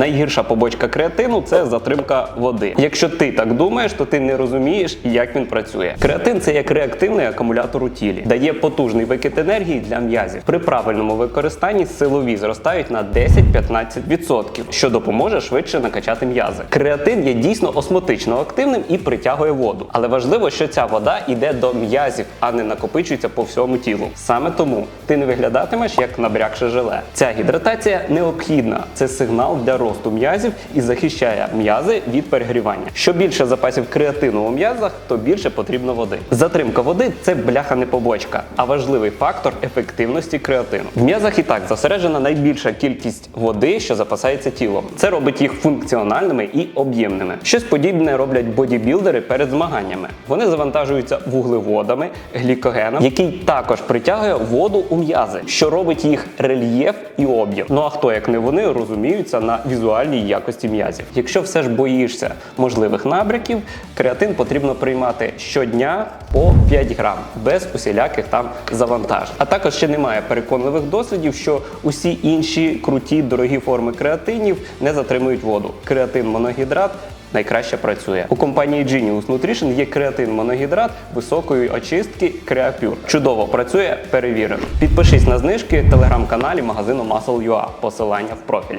Найгірша побочка креатину це затримка води. Якщо ти так думаєш, то ти не розумієш, як він працює. Креатин це як реактивний акумулятор у тілі, дає потужний викид енергії для м'язів. При правильному використанні силові зростають на 10-15%, що допоможе швидше накачати м'язи. Креатин є дійсно осмотично активним і притягує воду. Але важливо, що ця вода йде до м'язів, а не накопичується по всьому тілу. Саме тому ти не виглядатимеш як набрякше желе. Ця гідратація необхідна. Це сигнал для росту м'язів і захищає м'язи від перегрівання. Що більше запасів креатину у м'язах, то більше потрібно води. Затримка води це бляха не побочка, а важливий фактор ефективності креатину. В м'язах і так зосереджена найбільша кількість води, що запасається тілом. Це робить їх функціональними і об'ємними. Щось подібне роблять бодібілдери перед змаганнями. Вони завантажуються вуглеводами, глікогеном, який також притягує воду у м'язи, що робить їх рельєф і об'єм. Ну а хто як не вони розуміються на візуальній якості м'язів? Якщо все ж боїшся можливих набряків, креатин потрібно приймати щодня по 5 грам без усіляких там завантажень. А також ще немає переконливих дослідів, що усі інші круті дорогі форми креатинів не затримують воду. Креатин моногідрат найкраще працює. У компанії Genius Nutrition є креатин моногідрат високої очистки Creapure. Чудово працює, перевірено. Підпишись на знижки телеграм-каналі магазину Muscle.ua. Посилання в профілі.